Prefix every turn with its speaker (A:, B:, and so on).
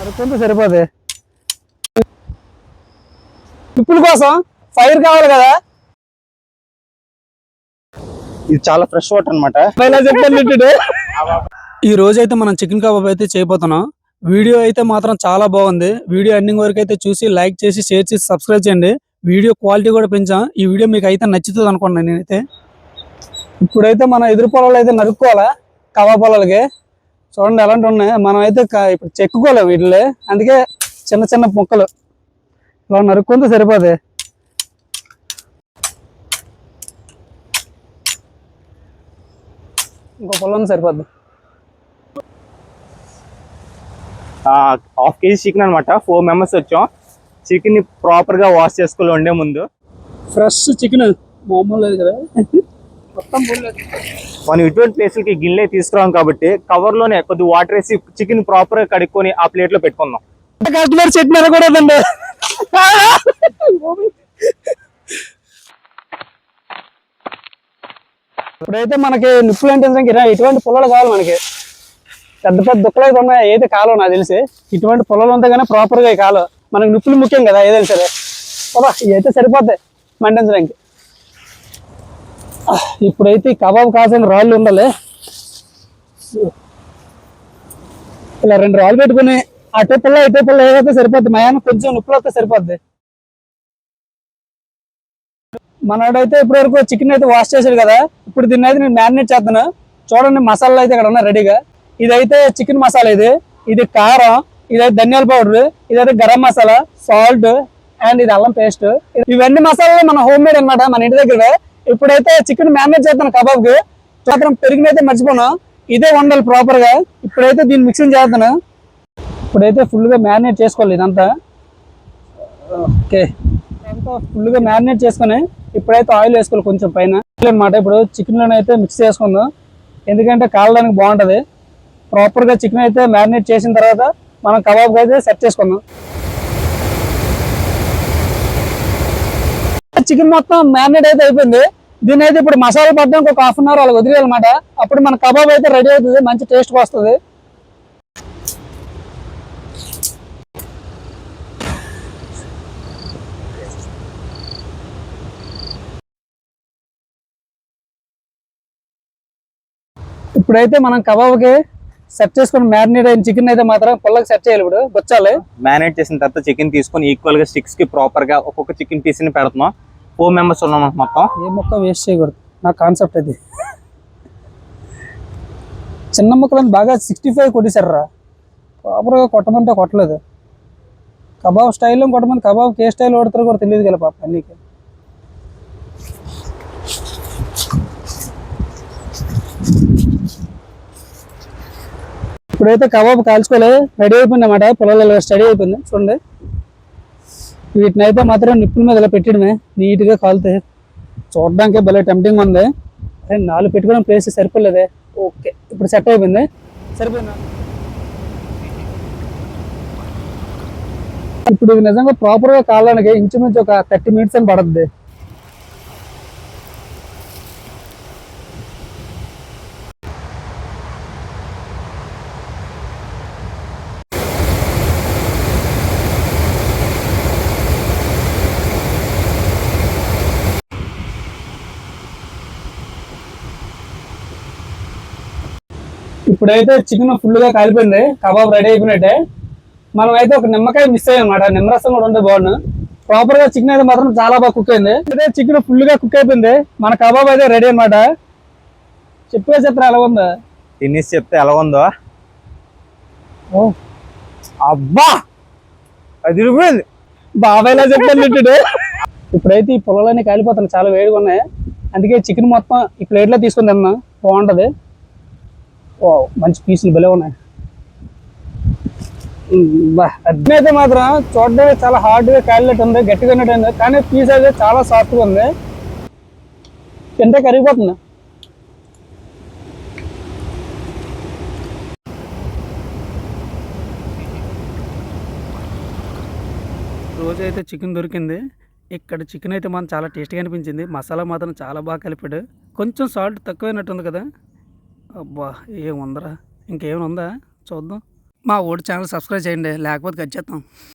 A: నరుక్కుంటే సరిపోదు ఇప్పుల కోసం ఫైర్ కావాలి కదా?
B: ఇది చాలా ఫ్రెష్ వాటర్ అనమాట
A: ఈ రోజు అయితే మనం చికెన్ కబాబ్ అయితే చేయబోతున్నాం. వీడియో అయితే మాత్రం చాలా బాగుంది. వీడియో ఎండింగ్ వరకు అయితే చూసి లైక్ చేసి షేర్ చేసి సబ్స్క్రైబ్ చేయండి. వీడియో క్వాలిటీ కూడా పెంచాం. ఈ వీడియో మీకు అయితే నచ్చుతుంది అనుకోండి నేనైతే. ఇప్పుడైతే మన ఎదురు పొలాలు అయితే నరుక్కోవాలా? కబాబ్ పొలాలకి. చూడండి ఎలాంటి ఉన్నాయి. మనం అయితే ఇప్పుడు చెక్కుకోలేము వీటిలో. అందుకే చిన్న చిన్న ముక్కలు. ఇలా నరుక్కుంటే సరిపోదు. ఇంకో పొలం సరిపోద్ది.
B: హాఫ్ కేజీ చికెన్ అనమాట ఫోర్ మెంబర్స్ వచ్చాం. చికెన్ని ప్రాపర్గా వాష్ చేసుకోవాలి వండే ముందు.
A: Fresh chicken. మామూలు లేదు కదా.
B: మనం ఇటువంటి ప్లేసులకి గిన్నె తీసుకురాం కాబట్టి కవర్లోనే కొద్ది వాటర్ వేసి చికెన్ ప్రాపర్గా కడుక్కొని ఆ ప్లేట్లో పెట్టుకుందాం.
A: కస్టమర్ చెట్టు నరకూడదండి ఇప్పుడైతే మనకి నిప్పులు అంటే ఇటువంటి పొలాలు కావాలి మనకి. పెద్ద పెద్ద దుక్కలు అయితే ఉన్నాయి అయితే కాలం నాకు తెలిసి. ఇటువంటి పొలాలు ఉంటే కానీ ప్రాపర్గా కాలం. మనకి నిప్పులు ముఖ్యం కదా ఏదైనా సరే. బాబా ఇవి అయితే సరిపోతాయి మండించడానికి. ఇప్పుడైతే కబాబ్ కాసిన రాళ్ళు ఉండాలి. ఇలా రెండు రాళ్ళు పెట్టుకుని అటే పిల్ల ఇటే పిల్ల ఏదైతే సరిపోద్ది మయాన కొంచెం నిప్పులు వస్తే సరిపోద్ది. మనోడైతే ఇప్పటి వరకు చికెన్ అయితే వాష్ చేశాడు కదా. ఇప్పుడు దీన్ని అయితే నేను మ్యారినేట్ చేస్తాను చూడండి మసాలా అయితే ఇక్కడ ఉన్నాయి రెడీగా ఇదైతే చికెన్ మసాలా ఇది. ఇది కారం ఇదైతే ధనియాల పౌడర్ ఇదైతే గరం మసాలా సాల్ట్ అండ్ ఇది అల్లం పేస్ట్ ఇవన్నీ మసాలాలు మన హోమ్ మేడ్ అనమాట మన ఇంటి దగ్గర ఇప్పుడైతే చికెన్ మేనేజ్ చేస్తాను కబాబ్కి మాత్రం పెరిగినైతే మర్చిపోను. ఇదే వండాలి ప్రాపర్గా ఇప్పుడైతే దీన్ని మిక్సింగ్ చేస్తాను ఇప్పుడైతే ఫుల్గా మ్యారినేట్ చేసుకోవాలి ఇదంతా. ఓకే. ఇదంతా ఫుల్గా మ్యారినేట్ చేసుకొని ఇప్పుడైతే ఆయిల్ వేసుకోవాలి కొంచెం పైన. అనమాట ఇప్పుడు చికెన్లోనే అయితే మిక్స్ చేసుకుందాం. ఎందుకంటే కాలడానికి బాగుంటుంది. ప్రాపర్గా చికెన్ అయితే మ్యారినేట్ చేసిన తర్వాత మనం కబాబ్ అయితే సెట్ చేసుకుందాం. చికెన్ మొత్తం మ్యారినేట్ అయితే అయిపోయింది. దీని అయితే ఇప్పుడు మసాలా పడడానికి ఒక హాఫ్ అన్ అవర్ అలా వదిలేయాలన్నమాట. అప్పుడు మన కబాబ్ అయితే రెడీ అవుతుంది మంచి టేస్ట్ వస్తుంది. ఇప్పుడైతే మనం కబాబ్కి సెట్ చేసుకుని మ్యారినేట్ అయిన చికెన్ అయితే మాత్రం పుల్లకి సెట్ చేయాలి ఇప్పుడు. గుచ్చాలి
B: మ్యారినేట్ చేసిన తర్వాత చికెన్ తీసుకొని ఈక్వల్గా స్టిక్స్కి ప్రాపర్గా ఒక్కొక్క చికెన్ పీస్ని పెడుతున్నాం. ఫోర్ మెంబర్స్ ఉన్నాం మనకు మొత్తం.
A: ఏ మొక్క వేస్ట్ చేయకూడదు. నా కాన్సెప్ట్ అది. చిన్న ముక్కలను బాగా సిక్స్టీ ఫైవ్ కొట్టేశారా ప్రాపర్గా కొట్టమంటే కొట్టలేదు. కబాబ్ స్టైల్లో కొట్టమని కబాబ్ ఏ స్టైల్ కొడతారో కూడా తెలియదు కదా పాప అన్నీకి. ఇప్పుడైతే కబాబ్ కాల్చుకోలే. రెడీ అయిపోయింది అన్నమాట. పొలాలలో స్టడీ అయిపోయింది. చూడండి. వీటిని అయితే మాత్రం నిప్పుల మీద ఇలా పెట్టడమే. నీట్గా కాలుతాయి. చూడడానికి భలే టెంప్టింగ్ ఉంది. అరే నాలుగు పెట్టుకోవడం ప్లేస్ సరిపోలేదే. ఓకే ఇప్పుడు సెట్ అయిపోయింది. సరిపోయిందా? ఇప్పుడు ఇది నిజంగా ప్రాపర్గా కాలడానికి ఇంచుమించు ఒక థర్టీ మినిట్స్ అని పడద్ది. ఇప్పుడైతే చికెన్ ఫుల్గా కాలిపోయింది కబాబ్ రెడీ అయిపోయినట్టే. మనం అయితే ఒక నిమ్మకాయ మిస్ అయ్యాం అనమాట నిమ్మరసం కూడా ఉంటే బాగుండు. ప్రాపర్గా చికెన్ అయితే మాత్రం చాలా బాగా కుక్ అయింది. అయితే చికెన్ ఫుల్గా కుక్ అయిపోయింది. మన కబాబ్ అయితే రెడీ అనమాట చెప్పే చెప్తారా ఎలా ఉందా?
B: తినేసి చెప్తే ఎలా ఉందో? అబ్బా! అది ఇరిగిపోయింది
A: బాబాయ్లా చెప్పాను తింటుడు? ఇప్పుడైతే ఈ పొలాలన్నీ కాలిపోతున్నాయి చాలా వేడిగా ఉన్నాయి. అందుకే చికెన్ మొత్తం ఈ ప్లేట్లో తీసుకుని తిన్నా. బాగుంటది. మంచి పీసులు భలే ఉన్నాయి. ఉమ్, అయితే మాత్రం చూడడానికి చాలా హార్డ్గా కాలినట్టు ఉంది గట్టిగా ఉన్నట్టు ఉంది కానీ పీస్ అయితే చాలా సాఫ్ట్గా ఉంది. తింటే కరిగిపోతుంది. రోజు అయితే చికెన్ దొరికింది. ఇక్కడ చికెన్ అయితే మనం చాలా టేస్టీగా అనిపించింది. మసాలా మాత్రం చాలా బాగా కలిపాడు. కొంచెం సాల్ట్ తక్కువైనట్టుంది కదా. అబ్బా ఏముందరా? ఇంకేమైనా ఉందా? చూద్దాం. మా ఓడి ఛానల్ సబ్స్క్రైబ్ చేయండి లేకపోతే కట్ చేస్తాం